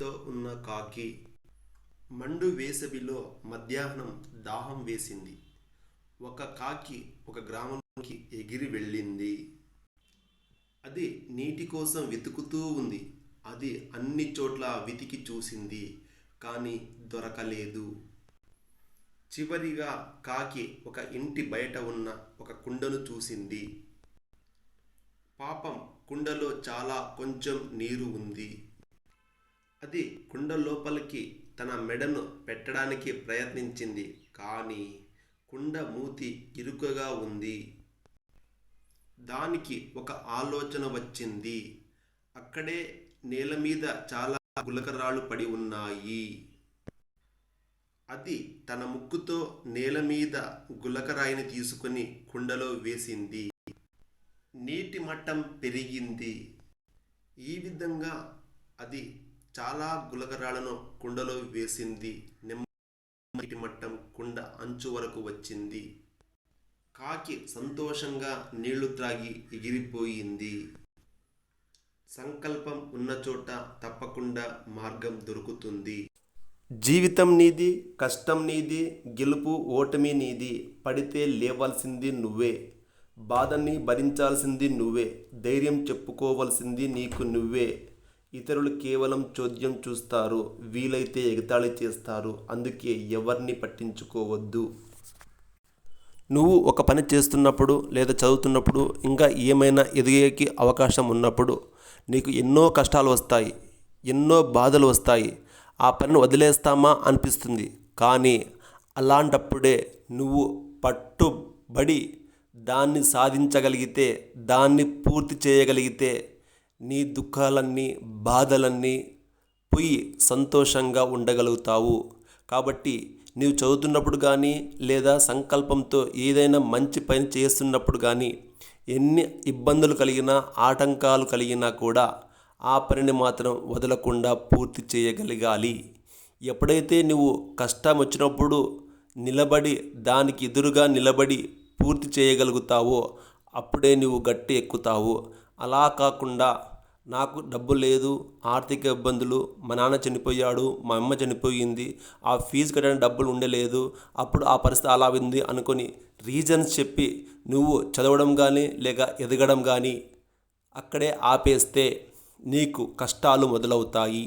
తో ఉన్న కాకి మండు వేసవిలో మధ్యాహ్నం దాహం వేసింది. ఒక కాకి ఒక గ్రామంలోకి ఎగిరి వెళ్ళింది. అది నీటి కోసం వెతుకుతూ ఉంది. అది అన్ని చోట్ల వెతికి చూసింది కానీ దొరకలేదు. చివరిగా కాకి ఒక ఇంటి బయట ఉన్న ఒక కుండను చూసింది. పాపం కుండలో చాలా కొంచెం నీరు ఉంది. అది కుండ లోపలికి తన మెడను పెట్టడానికి ప్రయత్నించింది. కానీ కుండ మూతి ఇరుకగా ఉంది. దానికి ఒక ఆలోచన వచ్చింది. అక్కడే నేల మీద చాలా గులకరాలు పడి ఉన్నాయి. అది తన ముక్కుతో నేల మీద గులకరాయిని తీసుకుని కుండలో వేసింది. నీటి మట్టం పెరిగింది. ఈ విధంగా అది చాలా గులకరాలను కుండలో వేసింది. నెమ్మ మట్టం కుండ అంచు వరకు వచ్చింది. కాకి సంతోషంగా నీళ్ళు త్రాగి ఎగిరిపోయింది. సంకల్పం ఉన్న చోట తప్పకుండా మార్గం దొరుకుతుంది. జీవితం నీది కష్టం నీది గెలుపు ఓటమి నీది. పడితే లేవాల్సింది నువ్వే. బాధని భరించాల్సింది నువ్వే. ధైర్యం చెప్పుకోవాల్సింది నీకు నువ్వే. ఇతరులు కేవలం చోద్యం చూస్తారు వీలైతే ఎగతాళి చేస్తారు అందుకే ఎవరిని పట్టించుకోవద్దు. నువ్వు ఒక పని చేస్తున్నప్పుడు లేదా చదువుతున్నప్పుడు ఇంకా ఏమైనా ఎదిగేకి అవకాశం ఉన్నప్పుడు నీకు ఎన్నో కష్టాలు వస్తాయి ఎన్నో బాధలు వస్తాయి. ఆ పనిని వదిలేస్తామా అనిపిస్తుంది. కానీ అలాంటప్పుడే నువ్వు పట్టుబడి దాన్ని సాధించగలిగితే దాన్ని పూర్తి చేయగలిగితే నీ దుఃఖాలన్నీ బాధలన్నీ పోయి సంతోషంగా ఉండగలుగుతావు. కాబట్టి నీవు చదువుతున్నప్పుడు కానీ లేదా సంకల్పంతో ఏదైనా మంచి పని చేస్తున్నప్పుడు కానీ ఎన్ని ఇబ్బందులు కలిగినా ఆటంకాలు కలిగినా కూడా ఆ పనిని మాత్రం వదలకుండా పూర్తి చేయగలగాలి. ఎప్పుడైతే నువ్వు కష్టం వచ్చినప్పుడు నిలబడి దానికి ఎదురుగా నిలబడి పూర్తి చేయగలుగుతావో అప్పుడే నువ్వు గట్టి ఎక్కుతావు అలా కాకుండా నాకు డబ్బు లేదు ఆర్థిక ఇబ్బందులు మా నాన్న చనిపోయాడు మా అమ్మ చనిపోయింది ఆ ఫీజు కట్టడానికి డబ్బులు ఉండలేదు అప్పుడు ఆ పరిస్థితి అలా ఉంది అనుకొని రీజన్స్ చెప్పి నువ్వు చదవడం కానీ లేక ఎదగడం కానీ అక్కడే ఆపేస్తే నీకు కష్టాలు మొదలవుతాయి.